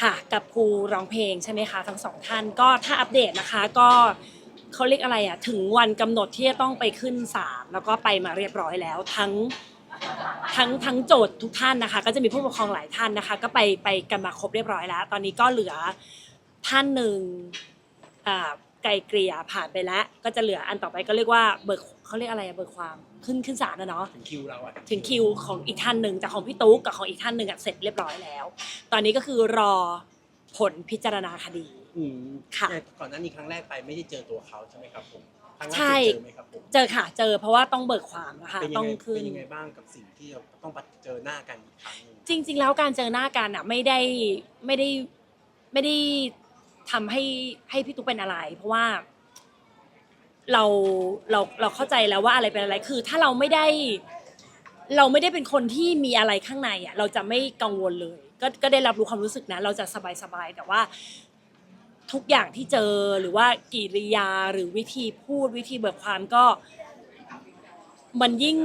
ค่ะ กับครูร้องเพลงใช่ไหมคะทั้งสองท่านก็ถ้าอัปเดตนะคะก็เขาเรียกอะไรอะถึงวันกำหนดที่จะต้องไปขึ้นศาลแล้วก็ไปมาเรียบร้อยแล้วทั้งทั้งทั้งโจทย์ทุกท่านนะคะ ก็จะมีผู้ปกครองหลายท่านนะคะ ก็ไปไปกันมาครบเรียบร้อยแล้ว ตอนนี้ก็เหลือท่านหนึ่งอ่า ไกลเกลี่ยผ่านไปแล้ว ก็จะเหลืออันต่อไปก็เรียกว่าเบิกเขาเรียกอะไรอะเบิกความขึ้นขึ้นศาลนะเนาะ ถึงคิวเราอะถึงคิวของอีกท่านหนึ่งแต่ของพี่ตุ๊กกับของอีกท่านหนึ่งอะเสร็จเรียบร้อยแล้ว ตอนนี้ก็คือรอผลพิจารณาคดี อืมค่ะแต่ก่อนหน้านี้ครั้งแรกไปไม่ได้เจอตัวเขาใช่ไหมครับผมครั้งล่าใช่สุดเจอไหมครับผมเจอค่ะ เจอเพราะว่าต้องเบิกความนะคะเป็นยัต้องไงขึ้เป็นน ยังไงบ้างกับสิ่งที่เราต้องเจอหน้ากันอีกครั้งหนึ่งจริงๆ แล้วการเจอหน้ากันอะไม่ได้ไม่ได้ไม่ได้ ทำให้ให้พี่ตุ๊กเป็นอะไร เพราะว่า เราเราเราเข้าใจแล้วว่าอะไรเป็นอะไรคือ ถ้าเราไม่ได้ เราไม่ได้เป็นคนที่มีอะไรข้างในอะ เราจะไม่กังวลเลย ก็ก็ได้รับรู้ความรู้สึกนะ เราจะสบายสบายๆแต่ว่า ทุกอย่างที่เจอหรือว่ากิริยาหรือวิธีพูดวิธีเบิกความก็ มันยิ่ง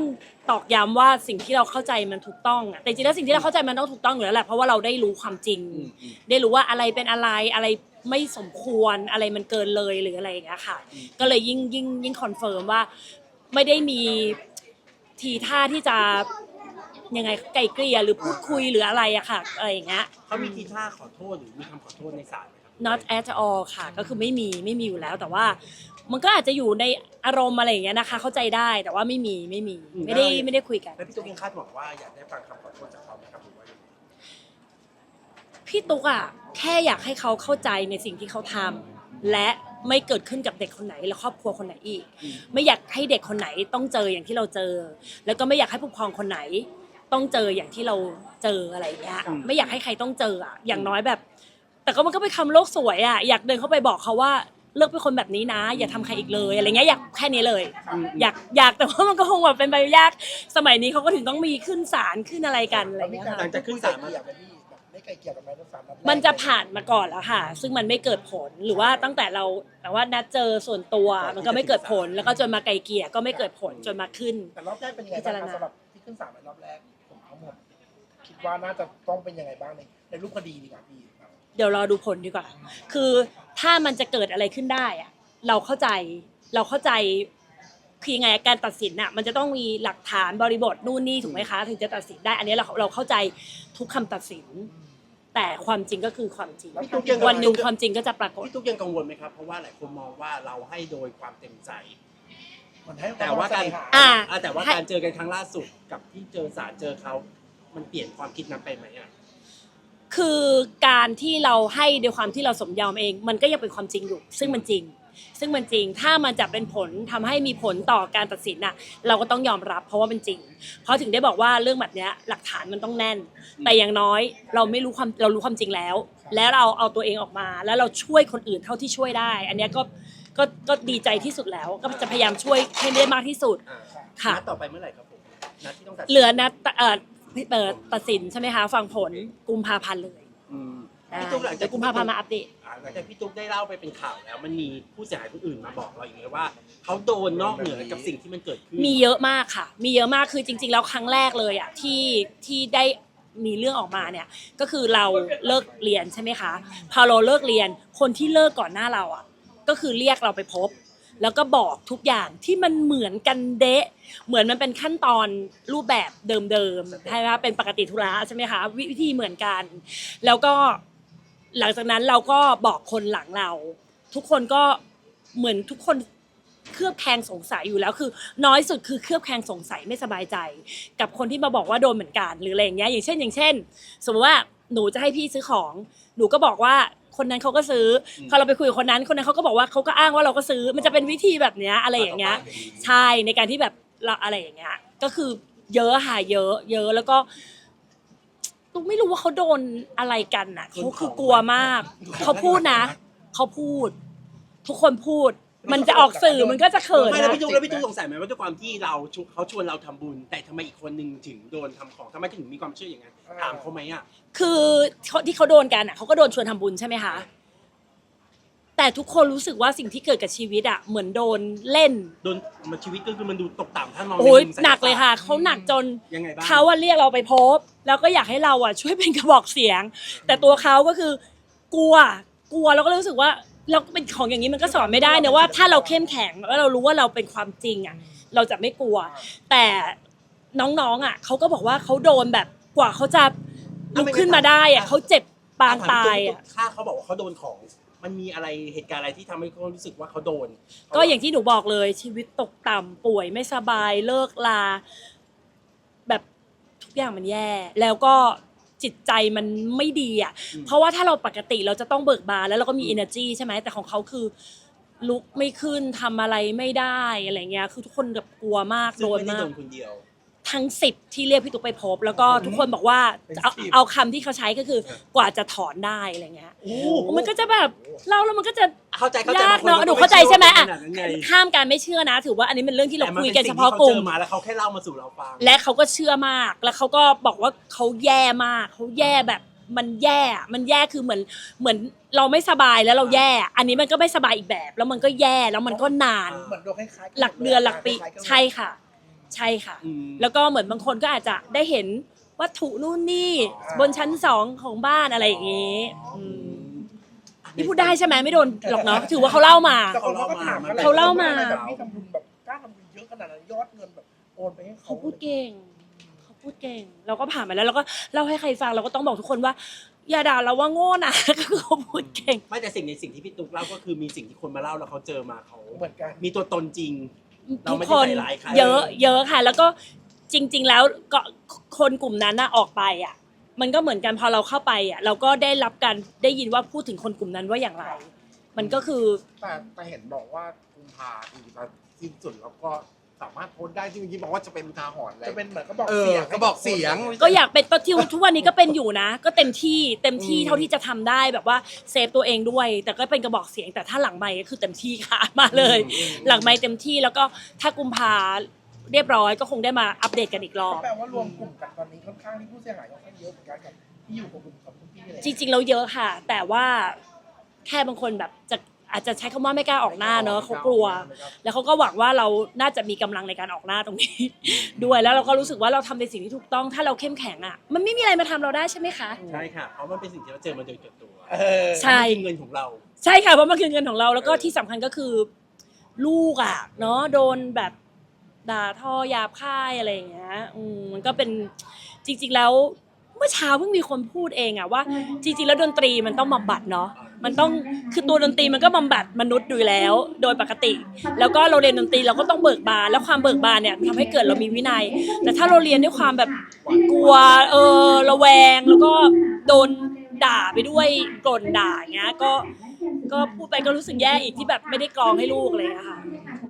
ตอกย้ำว่าสิ่งที่เราเข้าใจมันถูกต้องอะแต่จริงๆแล้วสิ่งที่เราเข้าใจมันต้องถูกต้องอยู่แล้วแหละเพราะว่าเราได้รู้ความจริงอืมอืมได้รู้ว่าอะไรเป็นอะไรอะไร ไม่สมควรอะไรมันเกินเลยหรืออะไรอย่างเงี้ยค่ะอืมก็เลยยิ่งยิ่งยิ่งคอนเฟิร์มว่าไม่ได้มีทีท่าที่จะยังไงไกลเกลี่ยหรือพูดคุยหรืออะไรอะค่ะอะไรอย่างเงี้ย เขามีทีท่าขอโทษหรือมีคำขอโทษในศาลไหมครับ not at all ค่ะ ก็คือไม่มีไม่มีอยู่แล้วแต่ว่า มันก็อาจจะอยู่ในอารมณ์อะไรอย่างเงี้ยนะคะ เข้าใจได้แต่ว่าไม่มีไม่มีไม่ได้ ไม่ได้คุยกัน แล้วพี่ตุ๊กยังคาดหวังว่าอยากได้ฟังคำขอโทษจากเขาไหมครับหรือว่ายังไงพี่ตุ๊กอะแค่อยากให้เขาเข้าใจในสิ่งที่เขาทำและไม่เกิดขึ้นกับเด็กคนไหน และครอบครัวคนไหนอีกอืมไม่อยากให้เด็กคนไหนต้องเจออย่างที่เราเจอ แล้วก็ไม่อยากให้ผู้ปกครองคนไหน ต้องเจออย่างที่เราเจออะไรอย่างเงี้ยอืมไม่อยากให้ใครต้องเจออะอย่างน้อยแบบ แต่ก็มันก็เป็นคำโลกสวยอะอยากเดินเข้าไปบอกเขาว่าเลิกเป็นคนแบบนี้นะ อย่าทำใครอีกเลยอะไรเงี้ยอยากแค่นี้เลยอืมอยากอยากแต่ว่ามันก็คงแบบเป็นไปยาก สมัยนี้เขาก็ถึงต้องมีขึ้นศาลขึ้นอะไรกันอะไรเรามีเงี้ยการค่ะหลังจากขึ้นศาลมา ไกลเกลี่ยไหมพี่แบบได้ไกลเกลี่ยกันไหมทั้งสามนัดแรกมันจะผ่านมาก่อนแล้วค่ะ ซึ่งมันไม่เกิดผลหรือว่าตั้งแต่เราแต่ว่านัดเจอส่วนตัวมันก็ไม่เกิดผล แล้วก็จนมาไกลเกลี่ยก็ไม่เกิดผลจนมาขึ้น แต่รอบแรกเป็นยังไงพิบ้าจางรครับณาสำหรับที่ขึ้นศาลในรอบแรกผมทั้งหมดคิดว่าน่าจะต้องเป็นยังไงบ้างในในรูปคดีดีกว่าพี่ครับเดี๋ยวรอดูผลดีกว่า คือถ้ามันจะเกิดอะไรขึ้นได้อะเราเข้าใจเราเข้าใจคือยังไงการตัดสินน่ะมันจะต้องมีหลักฐานบริบทนู่นนี่ถูกไหมคะ ถึงจะตัดสินได้ อันนี้เราเราเข้าใจทุกคำตัดสิน แต่ความจริงก็คือความจริง พี่ตุ๊กยังวันหนึ่งความจริงก็จะปรากฏ พี่ตุ๊กยังกังวลไหมครับ เพราะว่าหลายคนมองว่าเราให้โดยความเต็มใจ มันให้แต่ว่าการเสน่หอ่า อะแต่ว่าการเจอกันครั้งล่าสุดกับที่เจอศาลเจอเขา มันเปลี่ยนความคิดนั้นไปไหมอะ คือการที่เราให้ด้วยความที่เราสมยอมเอง มันก็ยังเป็นความจริงอยู่ ซึ่งมันจริง ซึ่งมันจริงถ้ามันจะเป็นผลทำให้มีผลต่อการตัดสินน่ะ เราก็ต้องยอมรับ เพราะว่าเป็นจริง เพราะถึงได้บอกว่าเรื่องแบบเนี้ยหลักฐานมันต้องแน่น แต่อย่างน้อยเราไม่รู้ความเรารู้ความจริงแล้ว แล้วเราเอาตัวเองออกมา แล้วเราช่วยคนอื่นเท่าที่ช่วยได้ อันเนี้ยก็ก็ก็ดีใจที่สุดแล้วก็จะพยายามช่วยให้ได้มากที่สุดอ่าค่ะนัดต่อไปเมื่อไหร่ครับผมนัดที่ต้องตัดสินเหลือนัดเอ่อ เอ่อตัดสินใช่ไหมคะ ฟังผลกุมภาพันธ์เลยอืมอ่าพี่ตุ๊กหลังจากกุมภาพันธ์มาอัปเดต อ่าหลังจากพี่ตุ๊กได้เล่าไปเป็นข่าวแล้วมันมีผู้เสียหายคนอื่นมาบอกเราอย่างไงว่าเขาโดนนอกเหนือกับสิ่งที่มันเกิดขึ้นมีเยอะมากค่ะ มีเยอะมากคือจริง ๆ แล้วครั้งแรกเลยอะที่ที่ได้มีเรื่องออกมาเนี่ย ก็คือเราเลิกเรียนใช่ไหมคะ พอเราเลิกเรียนคนที่เลิกก่อนหน้าเราอะ ก็คือเรียกเราไปพบ แล้วก็บอกทุกอย่างที่มันเหมือนกันเดะ เหมือนมันเป็นขั้นตอนรูปแบบเดิมๆใช่ไหมคะเป็นปกติธุระใช่ไหมคะวิธีเหมือนกัน แล้วก็หลังจากนั้นเราก็บอกคนหลังเรา ทุกคนก็เหมือนทุกคนเคลือบแคลงสงสัยอยู่แล้วคือ น้อยสุดคือเคลือบแคลงสงสัยไม่สบายใจ กับคนที่มาบอกว่าโดนเหมือนกันหรืออะไรอย่างเงี้ยอย่างเช่น อย่างเช่น สมมติว่าหนูจะให้พี่ซื้อของ หนูก็บอกว่า คนนั้นเขาก็ซื้ออพอเราไปคุยกับคนนั้น คนนั้นเขาก็บอกว่าเขาก็อ้างว่าเราก็ซื้อ มันจะเป็นวิธีแบบเนี้ยอะไรอย่างเงี้ย ใช่ในการที่แบบเราอะไรอย่างเงี้ย ก็คือเยอะค่ะเยอะ เยอะแล้วก็ตุ๊กไม่รู้ว่าเขาโดนอะไรกันน่ะเขาคือกลัวมาก เขาพูดนะ เขาพูด ทุกคนพูด มันจะออกสื่อมันก็จะเขินไม่แล้วนะพี่ตุ๊กแล้วพี่ตุ๊กสงสัยไหมว่าด้วยความที่เราชวนเขาชวนเราทำบุญ แต่ทำไมอีกคนนึงถึงโดนทำของทำไมถึงมีความเชื่ออย่างนั้นถามเขาไหมอะ คือเขาที่เขาโดนกันอะเขาก็โดนชวนทำบุญใช่ไหมคะ แต่ทุกคนรู้สึกว่าสิ่งที่เกิดกับชีวิตอะเหมือนโดนเล่น โดนมันชีวิตก็คือมันดูตกต่ำท่านมองโอ้ยในมุมสาหนักเลยค่ะศาสตร์เขาหนักจน ยังไงบ้าง เขาอะเรียกเราไปพบ แล้วก็อยากให้เราอะช่วยเป็นกระบอกเสียง แต่ตัวเขาก็คือกลัวกลัวแล้วก็รู้สึกว่า เราเป็นของอย่างนี้มันก็สอนไม่ได้เนะว่า ถ้าเราเข้มแข็งแล้วเรารู้ว่าเราเป็นความจริงอะเราจะไม่กลัว แต่น้องๆอะเขาก็บอกว่าเขาโดนแบบกว่าเขาจะลุกขึ้นมาได้อะเขาเจ็บปางตายอะถ้าเขาบอกว่าเขาโดนของ มันมีอะไรเหตุการณ์อะไรที่ทำให้เขารู้สึกว่าเขาโดนก็อย่างที่หนูบอกเลยชีวิตตกต่ำป่วยไม่สบายเลิกลา แบบทุกอย่างมันแย่ แล้วก็ จิตใจมันไม่ดีอะเพราะว่าถ้าเราปกติเราจะต้องเบิกบานแล้วเราก็มี energy ใช่ไหมแต่ของเขาคือลุกไม่ขึ้นทำอะไรไม่ได้อะไรเงี้ยคือทุกคนแบบกลัวมากซึ่โดงนไม่ได้มาโดก นคนเดียว ทั้งสิบที่เรียกพี่ตุ๊กไปพบ แล้วก็ทุกคนบอกว่าเป็นเอาสิบเอาคำที่เขาใช้ก็คือกว่าจะถอนได้อะไรเงี้ยโอ้มันก็จะแบบเล่าแล้วมันก็จะเข้าใจเข้าใจยากบงคเนอะก็หนูเข้าใจใช่ไหมอะขนาดนั้นไงห้ามการไม่เชื่อนะ ถือว่าอันนี้เป็นเรื่องที่เราแต่มันคุยเป็นกันสิ่เฉงที่พาะเขากลุ่เจมอมาแล้วเขาแค่เล่ามาสู่เราฟัง และเขาก็เชื่อมาก แล้วเขาก็บอกว่าเขาแย่มาก เขาแย่แบบมันแย่มันแย่คือเหมือนเหมือนเราไม่สบายแล้วเราแย่ อันนี้มันก็ไม่สบายอีกแบบ แล้วมันก็แย่แล้วมันก็นาน เหมือนโดนคล้ายๆหลักเดือนหลักปี คล้ายๆกัน ใช่ค่ะ ใช่ค่ะ อืม แล้วก็เหมือนบางคนก็อาจจะได้เห็นวัตถุนู่นนี่อ่าบนชั้นสองของบ้านอะไรอย่างงี้มนี่พูดได้ใช่ไหมไม่โดนหรอกเนาะถือว่าเขาเล่ามา แต่คนเขาก็ถามกันแหละเขาเล่ามาแบบพี่ทำบุญแบบกล้าทำบุญเยอะขนาดนั้นยอดเงินแบบโอนไปให้เขาเขาพูดเก่ง เขาพูดเก่ง เราก็ผ่านมาแล้วเราก็เล่าให้ใครฟังเราก็ต้องบอกทุกคนว่า อย่าด่าเราว่าโง่นะ ก็คือเขาพูดเก่ง ไม่แต่สิ่งในสิ่งที่พี่ตุ๊กเล่าก็คือมีสิ่งที่คนมาเล่าแล้วเขาเจอมาเขา เหมือนกัน มีตัวตนจริง เราทุกไม่คได้นใส่ร้ายใคร เยอะเยอะค่ะ แล้วก็จริง ๆ แล้วก็คนกลุ่มนั้นน่ะออกไปอะ มันก็เหมือนกันพอเราเข้าไปอะ เราก็ได้รับการได้ยินว่าพูดถึงคนกลุ่มนั้นว่าอย่างไร มันก็คือแต่แต่เห็นบอกว่ากุมภาคือจะสิ้นสุดแล้วก็ สามารถโพสต์ได้ที่เมื่อกี้บอกว่าจะเป็นอุทาหรณ์อะไรจะเป็นเหมือนก็บอกเออเสียงก็บอกเสียง ก็อยากเป็นก็ที่ทุกวันนี้ก็เป็นอยู่นะ ก็เต็มที่เต็มที่อืมเท่าที่จะทำได้แบบว่าเซฟตัวเองด้วย แต่ก็เป็นกระบอกเสียงแต่ถ้าหลังไมค์ก็คือเต็มที่ค่ะ มาเลย หลังไมค์เต็มที่แล้วก็ถ้ากุมภาเรียบร้อยก็คงได้มาอัปเดตกันอีกรอบ แปลว่ารวมกลุ่มกันตอนนี้ค่อนข้างที่ผู้เสียหายค่อนข้างเยอะเหมือนกันกับที่อยู่กับกลุ่มกับคุณพี่อะไรจริงๆเราเยอะค่ะ แต่ว่าแค่บางคนแบบจะ อาจจะใช้คำว่าไม่กล้าออกหน้าเนอะเขากลัว แล้วเขาก็หวังว่าเราน่าจะมีกำลังในการออกหน้าตรงนี้ ด้วยแล้วเราก็รู้สึกว่าเราทำในสิ่งที่ถูกต้องถ้าเราเข้มแข็งอะมันไม่มีอะไรมาทำเราได้ใช่ไหมคะใช่ค่ะเพราะมันเป็นสิ่งที่เราเจอมาโดยตัวเออใช่มันเป็นเงินของเรา ใช่ค่ะเพราะมันคือเงินของเราแล้วก็ที่สำคัญก็คือ ลูกอะ เนาะโดนแบบด่าทอหยาบคายอะไรอย่างเงี้ยอืมมันก็เป็นจริง ๆ แล้ว เมื่อเช้าเพิ่งมีคนพูดเองอะว่า จริงๆแล้วดนตรีมันต้องบำบัดเนาะมันต้องคือตัวดนตรีมันก็บำบัดมนุษย์อยู่แล้ว โดยปกติ แล้วก็เราเรียนดนตรีเราก็ต้องเบิกบานแล้วความเบิกบานเนี่ยทำให้เกิดเรามีวินัย แต่ถ้าเราเรียนด้วยความแบบกลัวเออระแวงแล้วก็โดนด่าไปด้วยกล่นด่าอย่างเงี้ยก็ก็พูดไปก็รู้สึกแย่อีกที่แบบไม่ได้กรองให้ลูกเลยอะค่ะอ